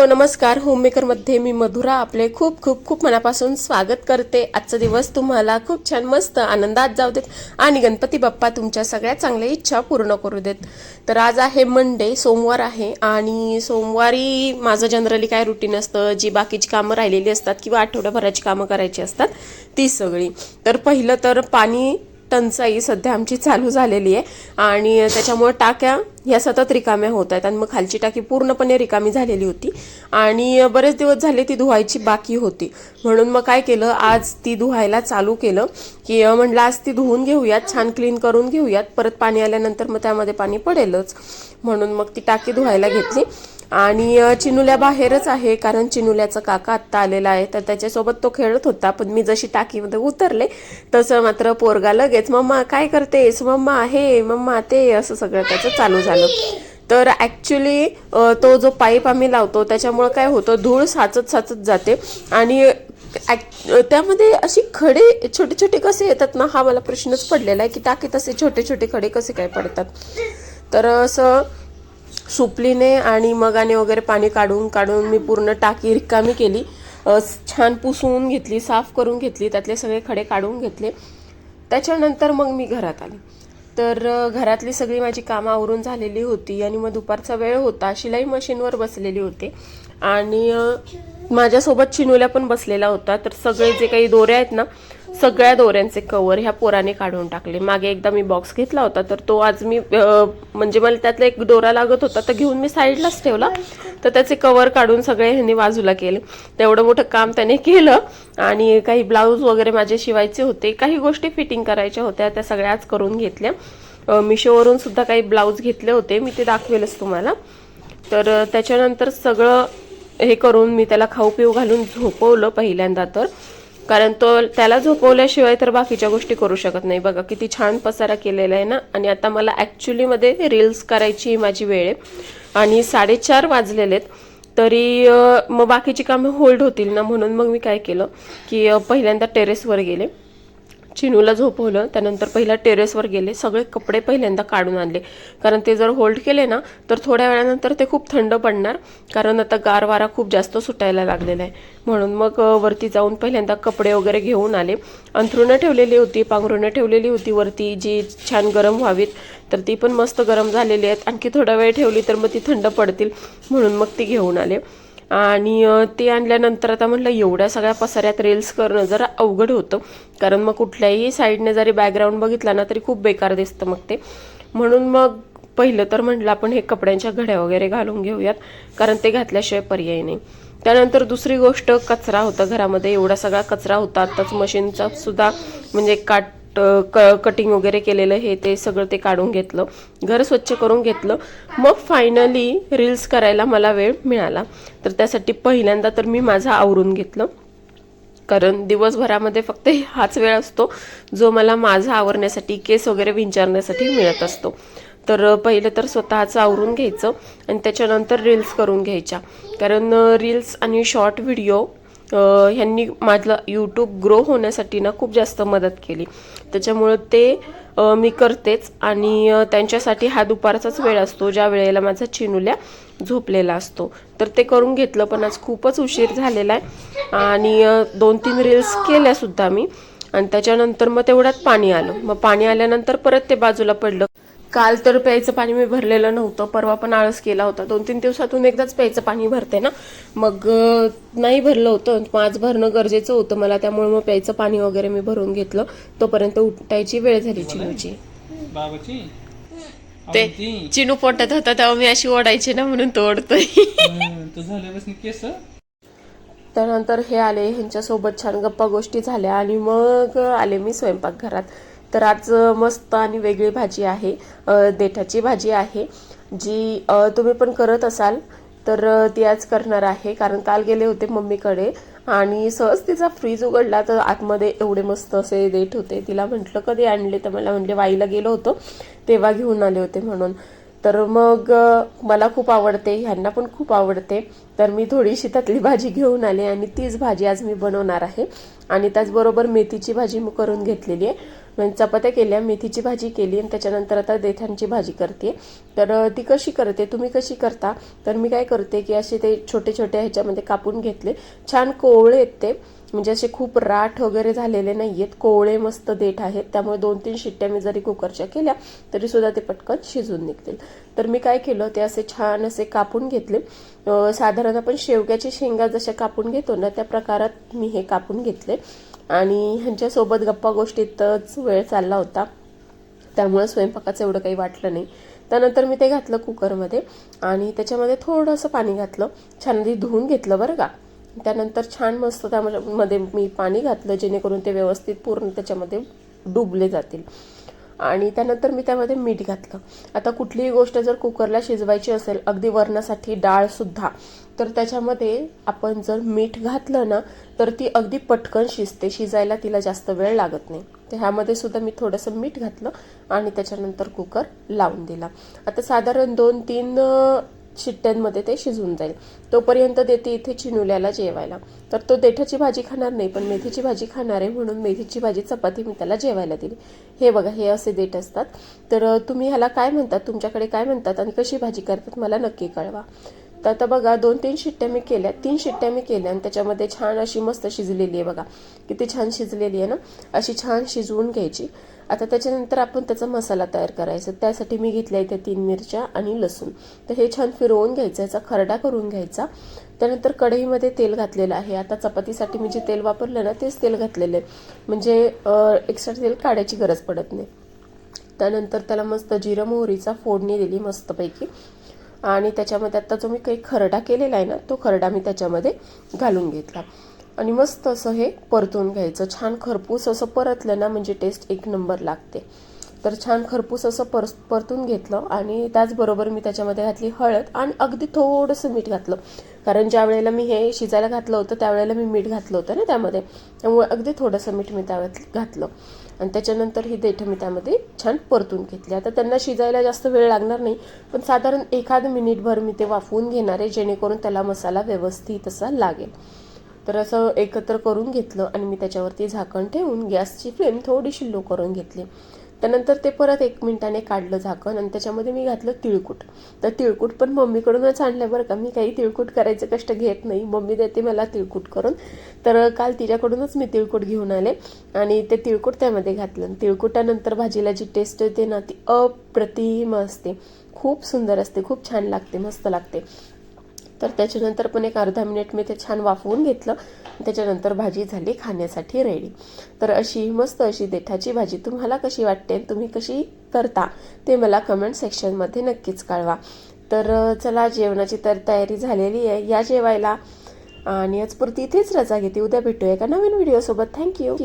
Hello नमस्कार. होममेकरमध्ये मी मधुरा आपले खूप खूप खूप मनापासून स्वागत करते. आजचा दिवस तुम्हाला खूप छान मस्त आनंदात जाऊ देत आणि गणपती बाप्पा तुमच्या सगळ्या चांगल्या इच्छा पूर्ण करू देत. तर आज आहे मंडे सोमवार आहे आणि सोमवारी माझं जनरली काय रुटीन असतं? जी बाकीची कामं राहिलेली असतात किंवा आठवड्याभराची कामं करायची असतात ती सगळी. तर पहिलं तर पाणी टंचाई सध्या आमची चालू झालेली आहे. आणि त्याच्यामुळे टाक्या ह्या सतत रिकाम्या होत आहेत आणि मग खालची टाकी पूर्णपणे रिकामी झालेली होती. आणि बरेच दिवस झाले ती धुवायची बाकी होती. म्हणून मग काय केलं आज ती धुवायला चालू केलं की म्हणलं आज ती धुवून घेऊयात छान क्लीन करून घेऊयात. परत पाणी आल्यानंतर मग त्यामध्ये पाणी पडेलच. म्हणून मग ती टाकी धुवायला घेतली. आणि चिनुल्या बाहेरच आहे कारण चिनुल्याचा काका आत्ता आलेला आहे तर त्याच्यासोबत तो खेळत होता पण मी जशी टाकीमध्ये उतरले तसं मात्र पोरगा लगेच मम्मा काय करतेस? मम्मा हे मम्मा ते असं सगळं त्याचं चालू झालं. तर ॲक्च्युली तो जो पाईप आम्ही लावतो त्याच्यामुळं काय होतं धूळ साचत साचत जाते आणि त्यामध्ये अशी खडे छोटे छोटे कसे येतात ना हा मला प्रश्नच पडलेला आहे की टाकीत असे छोटे छोटे खडे कसे काय पडतात? तर असं सुपलीने आणि मगाने वगैरे पाणी काढून काढून मी पूर्ण टाकी रिकामी केली. छान पुसून घेतली साफ करून घेतली त्यातले सगळे खडे काढून घेतले. त्याच्यानंतर मग मी घरात आले. तर घरातली सगळी माझी कामं आवरून झालेली होती आणि मग दुपारचा वेळ होता. शिलाई मशीनवर बसलेली होते. आणि माझ्यासोबत चिनुल्या पण बसलेला होता. तर सगळे जे काही दोऱ्या आहेत ना सगळ्या दोऱ्यांचे कवर ह्या पोराने काढून टाकले. मागे एकदा मी बॉक्स घेतला होता तर तो आज मी म्हणजे मला त्यातला एक दोरा लागत होता तर घेऊन मी साईडलाच ठेवला. तर त्याचे कवर काढून सगळे ह्यांनी बाजूला केले. तेवढं मोठं काम त्याने केलं आणि काही ब्लाऊज वगैरे माझे शिवायचे होते काही गोष्टी फिटिंग करायच्या होत्या त्या सगळ्याच करून घेतल्या. मिशोवरून सुद्धा काही ब्लाऊज घेतले होते मी ते दाखवेलच तुम्हाला. तर त्याच्यानंतर सगळं हे करून मी त्याला खाऊ पिऊ घालून झोपवलं पहिल्यांदा तर. कारण तो त्याला झोपवल्याशिवाय तर बाकीच्या गोष्टी करू शकत नाही. बघा किती छान पसारा केलेला आहे ना? आणि आता मला ॲक्च्युलीमध्ये रील्स करायची माझी वेळ आहे. आणि साडेचार वाजलेले आहेत. तरी मग बाकीची कामं होल्ड होतील ना? म्हणून मग मी काय केलं की पहिल्यांदा टेरेसवर गेले. चिनूला झोपवलं त्यानंतर पहिला टेरेसवर गेले सगळे कपडे पहिल्यांदा काढून आणले. कारण ते जर होल्ड केले ना तर थोड्या वेळानंतर ते खूप थंड पडणार. कारण आता गार वारा खूप जास्त सुटायला लागलेला आहे. म्हणून मग वरती जाऊन पहिल्यांदा कपडे वगैरे घेऊन आले. अंथरुणं ठेवलेली होती पांघरुणं ठेवलेली होती वरती जी छान गरम व्हावीत. तर ती पण मस्त गरम झालेली आहेत. आणखी थोडा वेळ ठेवली तर मग ती थंड पडतील. म्हणून मग ती घेऊन आले. आणि ते आणल्यानंतर आता म्हटलं एवढ्या सगळ्या पसाऱ्यात रील्स करणं जरा अवघड होतं. कारण मग कुठल्याही साईडने जरी बॅकग्राऊंड बघितला ना तरी खूप बेकार दिसतं मग ते. म्हणून मग पहिलं तर म्हटलं आपण हे कपड्यांच्या घड्या वगैरे घालून घेऊयात कारण ते घातल्याशिवाय पर्याय नाही. त्यानंतर दुसरी गोष्ट कचरा होता घरामध्ये. एवढा सगळा कचरा होता. आत्ताच मशीनचा सुद्धा म्हणजे काट क कटिंग वगैरे केलेलं हे ते सगळं ते काढून घेतलं. घर स्वच्छ करून घेतलं. मग फायनली रील्स करायला मला वेळ मिळाला. तर त्यासाठी पहिल्यांदा तर मी माझं आवरून घेतलं. कारण दिवसभरामध्ये फक्त हाच वेळ असतो जो मला माझा आवरण्यासाठी केस वगैरे विंचारण्यासाठी मिळत असतो. तर पहिलं तर स्वतःचं आवरून घ्यायचं आणि त्याच्यानंतर रील्स करून घ्यायच्या. कारण रील्स आणि शॉर्ट व्हिडिओ ह्यांनी माझं यूट्यूब ग्रो होण्यासाठी ना खूप जास्त मदत केली. त्याच्यामुळं ते मी करतेच आणि त्यांच्यासाठी हा दुपारचाच वेळ असतो ज्या वेळेला माझा चिनुल्या झोपलेला असतो. तर ते करून घेतलं पण आज खूपच उशीर झालेला आहे. आणि दोन तीन रील्स केल्यासुद्धा मी. आणि त्याच्यानंतर मग तेवढ्यात पाणी आलं. मग पाणी आल्यानंतर परत ते बाजूला पडलं. काल तर प्यायचं पाणी मी भरलेलं नव्हतं परवा पण आळस केला होता. दोन तीन दिवसातून एकदाच प्यायचं पाणी भरते ना. मग नाही भरलं होतं. मग आज भरणं गरजेचं होतं मला त्यामुळे मग प्यायचं पाणी वगैरे मी भरून घेतलं. तोपर्यंत उठायची वेळ झाली चिनूची. बाबाची? ते. चिनू पोटात होता तेव्हा मी अशी ओढायची ना म्हणून तो ओढतोय. हं, तू झाल्यापासून केस? त्यानंतर हे आले ह्यांच्यासोबत छान गप्पा गोष्टी झाल्या आणि मग आले मी स्वयंपाकघरात. तर आज मस्त आणि वेगळी भाजी आहे. देठाची भाजी आहे जी तुम्ही पण करत असाल तर ती आज करणार आहे. कारण काल गेले होते मम्मीकडे आणि सहज तिचा फ्रीज उघडला तर आतमध्ये एवढे मस्त असे देठ होते. तिला म्हटलं कधी आणले? तर मला म्हणजे वाईला गेलो होतो तेव्हा घेऊन आले होते म्हणून. तर मग मला खूप आवडते ह्यांना पण खूप आवडते. तर मी थोडीशी त्यातली भाजी घेऊन आले आणि तीच भाजी आज मी बनवणार आहे. आणि त्याचबरोबर मेथीची भाजी मी करून घेतलेली आहे. चपात्या केल्या मेथीची भाजी केली आणि त्याच्यानंतर आता देठांची भाजी करते. तर ती कशी करते तुम्ही कशी करता? तर मी काय करते की असे ते छोटे छोटे ह्याच्यामध्ये कापून घेतले. छान कोवळे आहेत ते. म्हणजे असे खूप राठ वगैरे झालेले नाही आहेत कोवळे मस्त देठ आहेत. त्यामुळे दोन तीन शिट्ट्या मी जरी कुकरच्या केल्या तरी सुद्धा ते पटकन शिजून निघतील. तर मी काय केलं ते असे छान असे कापून घेतले. साधारण आपण शेवग्याची शेंगा जशा कापून घेतो ना त्या प्रकारात मी हे कापून घेतले. आणि ह्यांच्यासोबत गप्पा गोष्टीतच वेळ चालला होता. त्यामुळे स्वयंपाकाचं एवढं काही वाटलं नाही. त्यानंतर मी ते घातलं कुकरमध्ये आणि त्याच्यामध्ये थोडंसं पाणी घातलं. छान आधी धुवून घेतलं बरं का. त्यानंतर छान मस्त त्यामध्ये मी पाणी घातलं जेणेकरून ते व्यवस्थित पूर्ण त्याच्यामध्ये डुबले जातील. आणि त्यानंतर मी त्यामध्ये मीठ घातलं. आता कुठलीही गोष्ट जर कुकरला शिजवायची असेल अगदी वरणासाठी डाळसुद्धा तर त्याच्यामध्ये आपण जर मीठ घातलं ना तर ती अगदी पटकन शिजते. शिजायला तिला जास्त वेळ लागत नाही. तर ह्यामध्ये सुद्धा मी थोडंसं मीठ घातलं आणि त्याच्यानंतर कुकर लावून दिला. आता साधारण दोन तीन शिट्ट्यांमध्ये ते शिजून जाईल. तोपर्यंत देते इथे चिनुल्याला जेवायला. तर तो देठाची भाजी खाणार नाही पण मेथीची भाजी खाणार आहे म्हणून मेथीची भाजी चपाती मी त्याला जेवायला दिली. हे बघा हे असे देठ असतात. तर तुम्ही ह्याला काय म्हणतात? तुमच्याकडे काय म्हणतात? आणि कशी भाजी करतात? मला नक्की कळवा. तर आता बघा दोन तीन शिट्ट्या मी केल्या तीन शिट्ट्या मी केल्या आणि त्याच्यामध्ये छान अशी मस्त शिजलेली आहे बघा. किती छान शिजलेली आहे ना? अशी छान शिजवून घ्यायची. आता त्याच्यानंतर आपण त्याचा मसाला तयार करायचा. त्यासाठी मी घेतल्या इथे तीन मिरच्या आणि लसूण. तर हे छान फिरवून घ्यायचं याचा खरडा करून घ्यायचा. त्यानंतर कढईमध्ये तेल घातलेलं आहे. आता चपातीसाठी मी जे तेल वापरलं ना तेच तेल घातलेलं आहे. म्हणजे एक्स्ट्रा तेल काढायची गरज पडत नाही. त्यानंतर त्याला मस्त जिरं मोहरीचा फोडणी दिली मस्तपैकी. आणि त्याच्यामध्ये आता जो मी काही खरडा केलेला आहे ना तो खरडा मी त्याच्यामध्ये घालून घेतला. आणि मस्त असं हे परतून घ्यायचं. छान खरपूस असं परतलं ना म्हणजे टेस्ट एक नंबर लागते. तर छान खरपूस असं पर परतून घेतलं आणि त्याचबरोबर मी त्याच्यामध्ये घातली हळद आणि अगदी थोडंसं मीठ घातलं. कारण ज्या वेळेला मी हे शिजायला घातलं होतं त्यावेळेला मी मीठ घातलं होतं ना त्यामध्ये. त्यामुळे अगदी थोडंसं मीठ मी त्यावेळेत घातलं. आणि त्याच्यानंतर ही देठं मी त्यामध्ये छान परतून घेतली. आता त्यांना शिजायला जास्त वेळ लागणार नाही पण साधारण एखाद मिनिटभर मी ते वाफवून घेणार आहे जेणेकरून त्याला मसाला व्यवस्थित असा लागेल. तर असं एकत्र करून घेतलं आणि मी त्याच्यावरती झाकण ठेवून गॅसची फ्लेम थोडीशी लो करून घेतली. त्यानंतर ते परत एक मिनिटाने काढलं झाकण आणि त्याच्यामध्ये मी घातलं तिळकूट. तर तिळकूट पण मम्मीकडूनच आणलं बरं का. मी काही तिळकूट करायचं कष्ट घेत नाही. मम्मी देते मला तिळकूट करून. तर काल तिच्याकडूनच मी तिळकूट घेऊन आले आणि ते तिळकूट त्यामध्ये घातलं. तिळकुटानंतर भाजीला जी टेस्ट येते ना ती अप्रतिम असते. खूप सुंदर असते. खूप छान लागते. मस्त लागते. तर त्याच्यानंतर पण एक अर्धा मिनिट मी ते छान वाफवून घेतलं. त्याच्यानंतर भाजी झाली खाण्यासाठी रेडी तर अशी मस्त अशी देठाची भाजी तुम्हाला कशी वाटते तुम्ही कशी करता ते मला कमेंट सेक्शनमध्ये नक्कीच कळवा. तर चला जेवणाची तर तयारी झालेली आहे. या जेवायला. आणि आजपुरती इथेच रजा घेते. उद्या भेटूया एका नवीन व्हिडिओसोबत थँक्यू